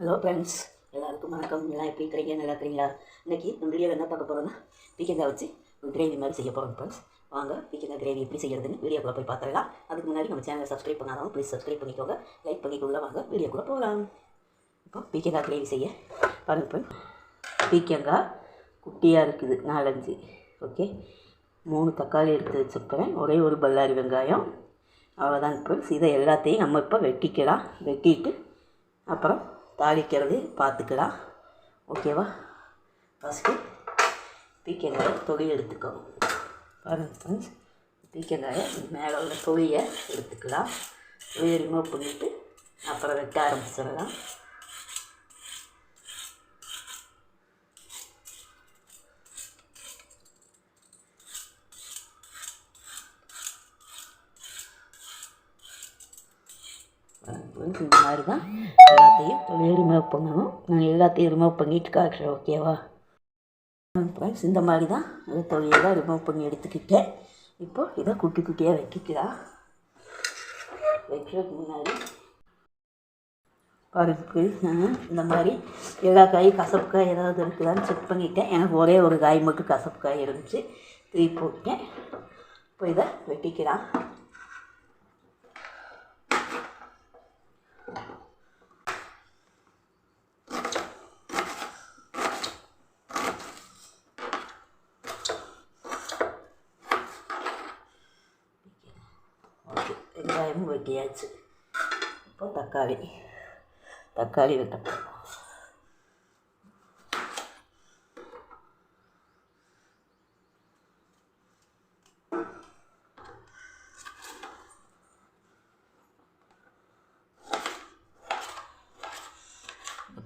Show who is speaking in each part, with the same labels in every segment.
Speaker 1: Hello friends எல்லாருக்கும் வணக்கம். எல்லாம் எப்படி இருக்கிறீங்க? நல்லா இருக்கிறீங்களா? இன்றைக்கி நம்ம வீடியோவில் என்ன பார்க்க போகிறோம்னா பீக்கங்காய் வச்சு கிரேவி மாதிரி செய்ய போகிறோம் ஃப்ரெண்ட்ஸ் வாங்க பீக்கங்காய் கிரேவி எப்படி செய்யறதுன்னு வீடியோக்குள்ளே போய் பார்த்துடலாம். அதுக்கு முன்னாடி நம்ம சேனலை சப்ஸ்கிரைப் பண்ணாதவங்க ப்ளீஸ் சப்ஸ்கிரைப் பண்ணிக்கோங்க. லைக் பண்ணிக்கொள்ள வாங்க வீடியோக்குள்ளே போகலாம். இப்போ பீக்கங்காய் கிரேவி செய்ய பாருங்க ஃப்ரெண்ட் பீக்கங்காய் குட்டியாக இருக்குது. நாலஞ்சு. ஓகே மூணு தக்காளி எடுத்து வச்சுருக்கிறேன். ஒரே ஒரு பல்லாரி வெங்காயம். அவ்வளோதான் இப்போ இதை எல்லாத்தையும் நம்ம இப்போ வெட்டிக்கலாம். வெட்டிட்டு அப்புறம் தாளிக்கிறது பார்த்துக்கலாம். ஓகேவா? ஃபஸ்ட்டு பீக்கங்காயை தொலி எடுத்துக்கணும் பாருங்கள் ஃப்ரெண்ட்ஸ் பீக்கங்காயை மேலே உள்ள தொலியை எடுத்துக்கலாம். தொலியை ரிமூவ் பண்ணிவிட்டு அப்புறம் வெட்ட ஆரம்பிச்சிடலாம். ஃப்ரெண்ட்ஸ் இந்த மாதிரி தான் எல்லாத்தையும் தொழில் ரிமூவ் பண்ணணும். நான் எல்லாத்தையும் ரிமூவ் பண்ணிட்டு காட்டுறேன் ஓகேவா ஃப்ரெண்ட்ஸ் இந்த மாதிரி தான் அந்த தொழிலெல்லாம் ரிமூவ் பண்ணி எடுத்துக்கிட்டேன். இப்போ இதை குட்டி குட்டியாக வைக்கிக்கலாம் வைக்கிறதுக்கு முன்னாடி பருப்பு இந்த மாதிரி எல்லா காயும் கசப்பு காய் ஏதாவது இருக்குதான்னு செக் பண்ணிட்டேன். எனக்கு ஒரே ஒரு காய் மட்டும் கசப்பு காய் இருந்துச்சு. திருப்பி போட்டேன். இப்போ இதை வெட்டிக்கலாம் ஓகே வெங்காயமும் வெட்டியாச்சு. இப்போ தக்காளி. தக்காளி வெட்ட போகிறோம்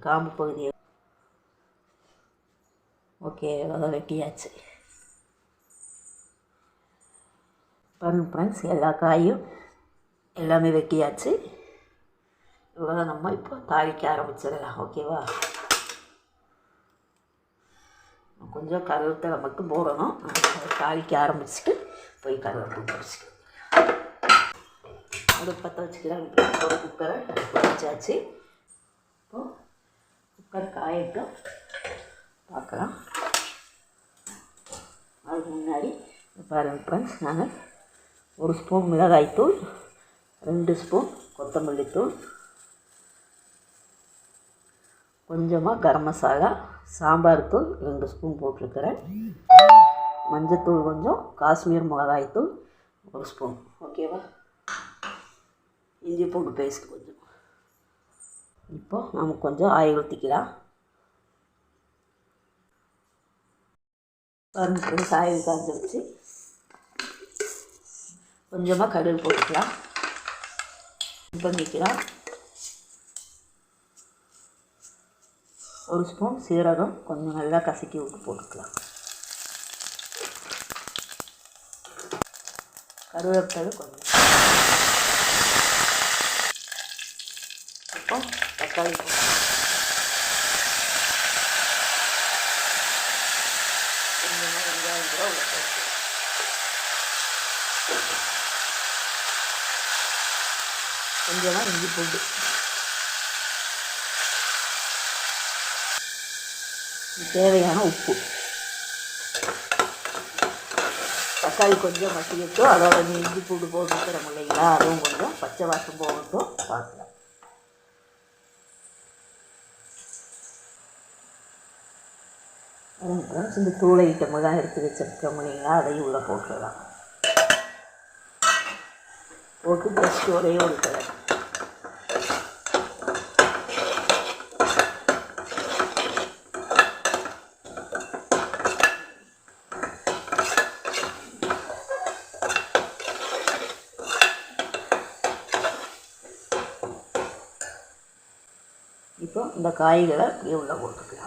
Speaker 1: காம்பு பகுதியை ஓகே அதை வெட்டியாச்சு. பாருங்க ஃப்ரெண்ட்ஸ் எல்லா காயும் எல்லாமே வெட்டியாச்சு. இவ்வளோ நம்ம இப்போ தாளிக்க ஆரம்பிச்சிடலாம் ஓகேவா? கொஞ்சம் கருவேப்பிலை மட்டும் போடணும். தாளிக்க ஆரம்பிச்சுட்டு போய் கருவேப்பிலை பிடிச்சிட்டு ஒரு பற்ற வச்சுக்கலாம் ஒரு குக்கரை வச்சாச்சு இப்போ குக்கர் காயட்டும். பார்க்கலாம். அதுக்கு முன்னாடி பாருங்கள் ஃப்ரெண்ட்ஸ் நாங்கள் ஒரு ஸ்பூன் மிளகாய்த்தூள் ரெண்டு ஸ்பூன் கொத்தமல்லி தூள். கொஞ்சமாக கரம் மசாலா சாம்பார் தூள் ரெண்டு ஸ்பூன் போட்டிருக்கிறேன். மஞ்சத்தூள் கொஞ்சம் காஷ்மீர் மிளகாய்த்தூள் ஒரு ஸ்பூன். ஓகேவா இஞ்சி பூண்டு பேஸ்ட் கொஞ்சம். இப்போ நமக்கு கொஞ்சம் ஆயில் ஊற்றிக்கலாம் பாருங்க ஆயில் காய்ச்சி கொஞ்சமாக கடுகு போட்டுக்கலாம். பண்ணிக்கலாம் ஒரு ஸ்பூன் சீரகம் கொஞ்சம் நல்லா கசக்கி விட்டு போட்டுக்கலாம். கருவேப்பிலை கொஞ்சம். இப்போ தக்காளி போட்டு கொஞ்சமாக வெங்காயம் கூட உள்ள போட்டு கொஞ்சமாக இஞ்சி பூண்டு தேவையான உப்பு. தக்காளி கொஞ்சம் மசிக்கட்டும் அதோட நீ இஞ்சி பூண்டு போட்டுக்கிறோம் இல்லைங்களா? அதுவும் கொஞ்சம் பச்சை வாசம் போகட்டும். பார்க்கலாம். இந்த தூளை ஐட்டம் தான் எடுத்து வச்சிருக்கோம் இல்லைங்களா? அதையும் உள்ளே போட்டுடலாம். போட்டு ஜஸ்ட் ஒரே ஒரு கலர் இப்போ இந்த காய்களை இப்படி உள்ளே போட்டுக்கலாம்.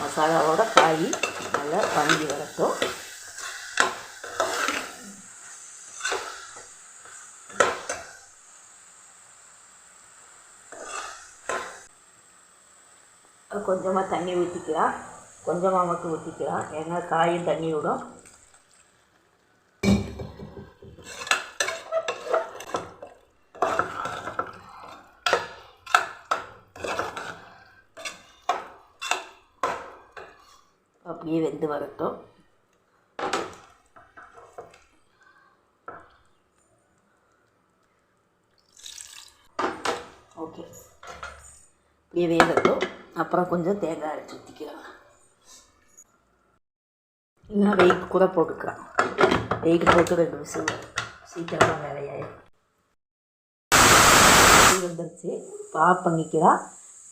Speaker 1: மசாலாவோட காய் நல்லா வணங்கி வரட்டும். கொஞ்சமாக தண்ணி ஊற்றிக்கலாம் கொஞ்சமாக மட்டும் ஊற்றிக்கலாம் ஏன்னா காயும் தண்ணி விடும். வெந்து வரட்டும் ஓகே இப்படியே வேகட்டும் அப்புறம் கொஞ்சம் தேங்காய் அரைச்சி ஊற்றிக்கலாம் இல்லைன்னா வெயிட் கூட போட்டுக்கலாம் வெயிட் போட்டு ரெண்டு விசில் சீக்கிரமாக வேலையாயிடும் வந்துருச்சு பா பண்ணிக்கலாம்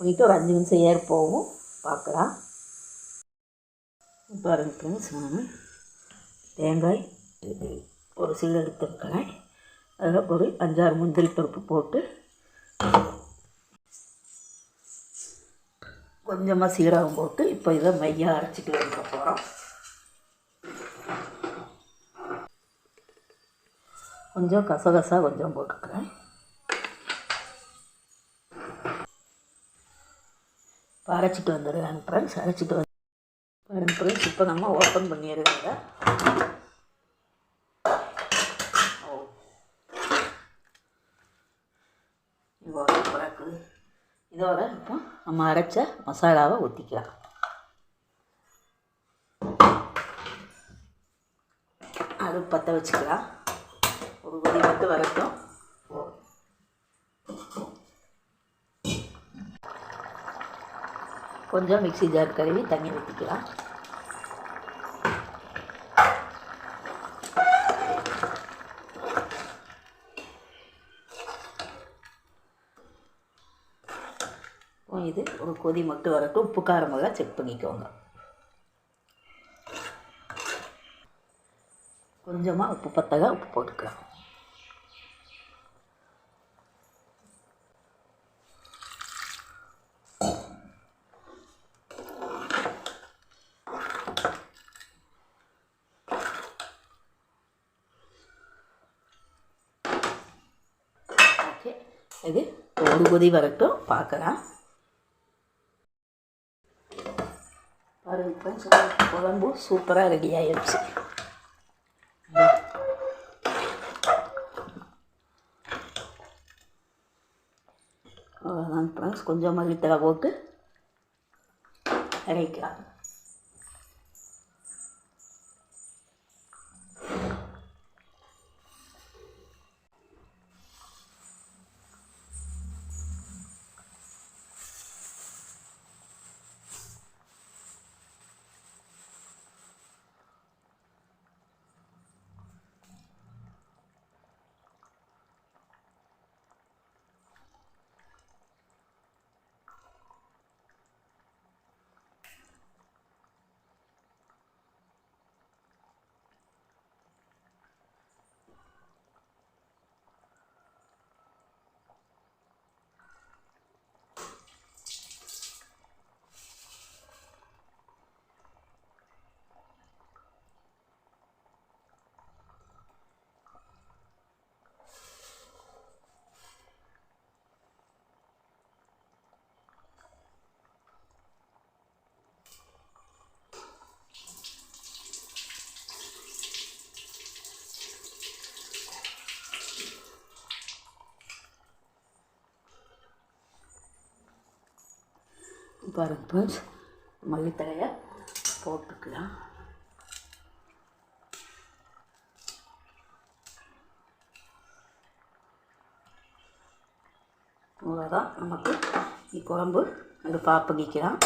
Speaker 1: பண்ணிட்டு ஒரு அஞ்சு நிமிஷம் ஏர் போகும் பார்க்கலாம் பாருங்கள் ஃப்ரெண்ட்ஸ் நான் தேங்காய் ஒரு சில்லு எடுத்துருக்கிறேன் அதில் ஒரு அஞ்சாறு முந்திரி பருப்பு போட்டு கொஞ்சமாக சீரகம் போட்டு இப்போ இதை மையாக அரைச்சிட்டு வைக்க போகிறோம் கொஞ்சம் கசகசா கொஞ்சம் போட்டுக்கிறேன். இப்போ அரைச்சிட்டு வந்துடுறேன் ஃப்ரெண்ட்ஸ் அரைச்சிட்டு வந்து பாருங்க இப்போ நம்ம ஓப்பன் பண்ணிடுறாங்க. ஓ இதோட பிறகு இதோட இப்போ நம்ம அரைச்ச மசாலாவை ஊற்றிக்கலாம் அது பற்ற வச்சுக்கலாம். ஒரு கொதி மட்டும் வரட்டும். கொஞ்சம் மிக்ஸி ஜார் கழுவி தண்ணி ஊற்றிக்கலாம் இது ஒரு கொதி மட்டும் வரட்டும். உப்பு காரமெல்லாம் செக் பண்ணிக்கோங்க. கொஞ்சமாக உப்பு பத்தக உப்பு போட்டுக்கலாம். ஓகே இது ஒரு கொதி வரட்டும். பார்க்கலாம் பாருங்க ஃப்ரெண்ட்ஸ் குழம்பு சூப்பராக ரெடி ஆயிடுச்சு. அவ்வளோதான் ஃப்ரெண்ட்ஸ் கொஞ்சம் மல்லித்தலை போட்டு இறக்கலாம் பாருங்க ஃப்ரெண்ட்ஸ் மல்லித்தழையை போட்டுக்கலாம். அவ்வளோதான் நமக்கு குழம்பு அது பாப்பங்கிக்கலாம்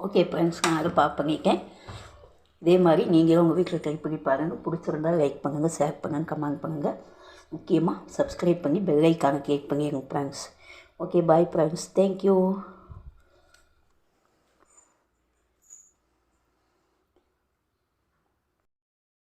Speaker 1: ஓகே ஃப்ரெண்ட்ஸ் நான் அதை பாப்பங்கிட்டேன் இதே மாதிரி நீங்களும் உங்கள் வீட்டில் ட்ரை பண்ணி பாருங்கள் பிடிச்சிருந்தா லைக் பண்ணுங்கள் ஷேர் பண்ணுங்கள் கமெண்ட் பண்ணுங்கள் முக்கியமாக சப்ஸ்கிரைப் பண்ணி பெல் ஐக்கானை கிளிக் பண்ணிடுங்க friends okay bye friends thank you